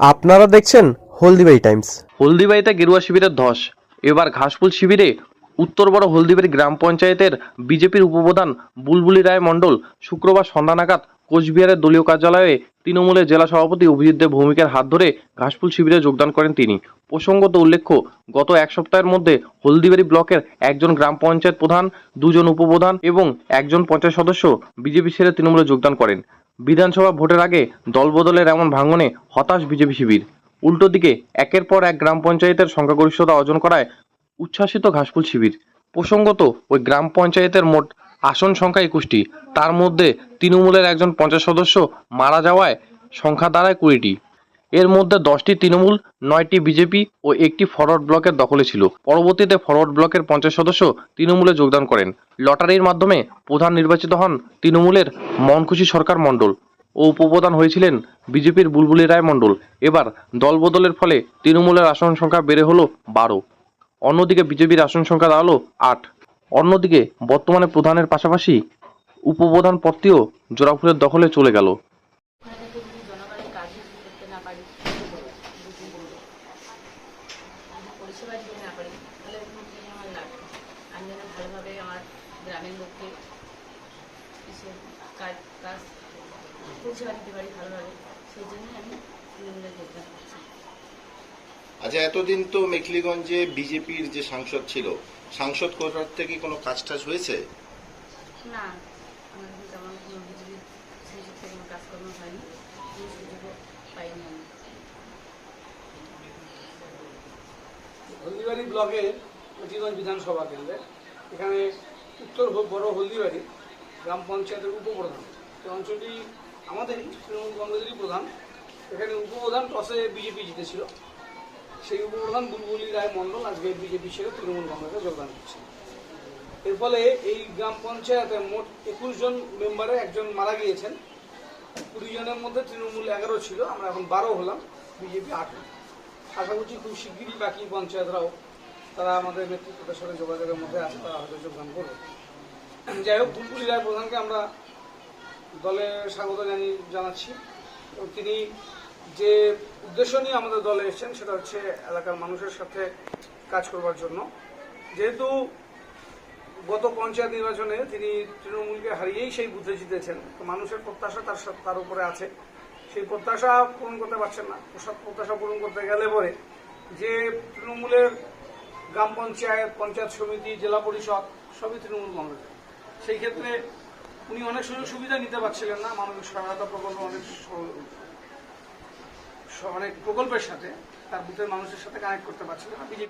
আপনারা দেখছেন হলদিবাই টাইমস। হলদিবাড়িতে গেরুয়া শিবিরের ধস। এবার ঘাসফুল শিবিরে উত্তর বড় হলদিবাড়ি গ্রাম পঞ্চায়েতের বিজেপির উপপ্রধান বুলবুলি রায় মণ্ডল শুক্রবার সন্ধ্যা নাগাদ কোচবিহারের দলীয় কার্যালয়ে তৃণমূলের জেলা সভাপতি অভিজিৎ দেব ভৌমিকের হাত ধরে ঘাসফুল শিবিরে যোগদান করেন তিনি। প্রসঙ্গত উল্লেখ্য, গত এক সপ্তাহের মধ্যে হলদিবাড়ি ব্লকের একজন গ্রাম পঞ্চায়েত প্রধান, দুজন উপপ্রধান এবং একজন পঞ্চায়েত সদস্য বিজেপি ছেড়ে তৃণমূলে যোগদান করেন। বিধানসভা ভোটের আগে দলবদলের এমন ভাঙনে হতাশ বিজেপি শিবির। উল্টো দিকে, একের পর এক গ্রাম পঞ্চায়েতের সংখ্যাগরিষ্ঠতা অর্জন করায় উচ্ছ্বাসিত ঘাসফুল শিবির। প্রসঙ্গত, ওই গ্রাম পঞ্চায়েতের মোট আসন সংখ্যা একুশটি। তার মধ্যে তৃণমূলের একজন পঞ্চাশ সদস্য মারা যাওয়ায় সংখ্যা দাঁড়ায় কুড়িটি। এর মধ্যে দশটি তৃণমূল, নয়টি বিজেপি ও একটি ফরওয়ার্ড ব্লকের দখলে ছিল। পরবর্তীতে ফরওয়ার্ড ব্লকের পঞ্চাশ সদস্য তৃণমূলে যোগদান করেন। লটারির মাধ্যমে প্রধান নির্বাচিত হন তৃণমূলের মনখুশি সরকার মণ্ডল ও উপপ্রধান হয়েছিলেন বিজেপির বুলবুলি রায় মণ্ডল। এবার দলবদলের ফলে তৃণমূলের আসন সংখ্যা বেড়ে হলো বারো। অন্যদিকে বিজেপির আসন সংখ্যা দাঁড়াল আট। অন্যদিকে বর্তমানে প্রধানের পাশাপাশি উপপ্রধান পদটিও জোড়াফুলের দখলে চলে গেল। যদি যদি না পারি পরিষেবা দিতে না পারি তাহলে আমার লাভ আমি যেন ভালোভাবে আমার গ্রামের লোককে কিছু কাজ কাজ পরিষেবা দিতে পারি ভালোভাবে সেই জন্যই আমি তৃণমূলে যোগদান করছি। আচ্ছা এতদিন তো মেখলিগঞ্জে বিজেপির যে সাংসদ ছিল সাংসদ করার থেকে কোনো কাজ টাজ হয়েছে? না কিন্তু তেমন কোনো বিজেপির সেই সূত্রে কোনো কাজকর্ম হয়নি। হলদিবাড়ি ব্লকের মতিগঞ্জ বিধানসভা কেন্দ্রে, এখানে উত্তর বড় হলদিবাড়ি গ্রাম পঞ্চায়েতের উপপ্রধান। এই অঞ্চলটি আমাদেরই, তৃণমূল কংগ্রেসেরই প্রধান। এখানে উপপ্রধান টসে বিজেপি জিতেছিল। সেই উপপ্রধান বুলবুলি রায় মণ্ডল আজকে বিজেপি ছেড়ে তৃণমূল কংগ্রেসে যোগদান করছে। এর ফলে এই গ্রাম পঞ্চায়েতে মোট একুশ জন মেম্বারে একজন মারা গিয়েছেন। কুড়ি জনের মধ্যে তৃণমূল এগারো ছিল, আমরা এখন বারো হলাম, বিজেপি আট আশা করছি খুব শিগগিরই বাকি পঞ্চায়েতরাও তারা আমাদের নেতৃত্বের সঙ্গে যোগাযোগের মধ্যে আছে, তারা হয়তো যোগদান করবে। যাই হোক বুলবুলি রায় প্রধানকে আমরা দলে স্বাগত জানি, জানাচ্ছি। এবং তিনি যে উদ্দেশ্য নিয়ে আমাদের দলে এসেছেন, সেটা হচ্ছে এলাকার মানুষের সাথে কাজ করবার জন্য। যেহেতু গত পঞ্চায়েত নির্বাচনে তিনি তৃণমূলকে হারিয়েই সেই বুথে জিতেছেন। তো মানুষের প্রত্যাশা তার তার উপরে আছে। সেই প্রত্যাশা পূরণ করতে পারছেন না। প্রত্যাশা পূরণ করতে গেলে পরে যে তৃণমূলের গ্রাম পঞ্চায়েত পঞ্চায়েত সমিতি, জেলা পরিষদ, সবই তৃণমূল কংগ্রেস। সেই ক্ষেত্রে উনি অনেক সুযোগ সুবিধা নিতে পারছিলেন না মানবিক সহায়তা প্রকল্প অনেক অনেক প্রকল্পের সাথে তার বুথের মানুষের সাথে কানেক্ট করতে পারছিলেন না। বিজেপি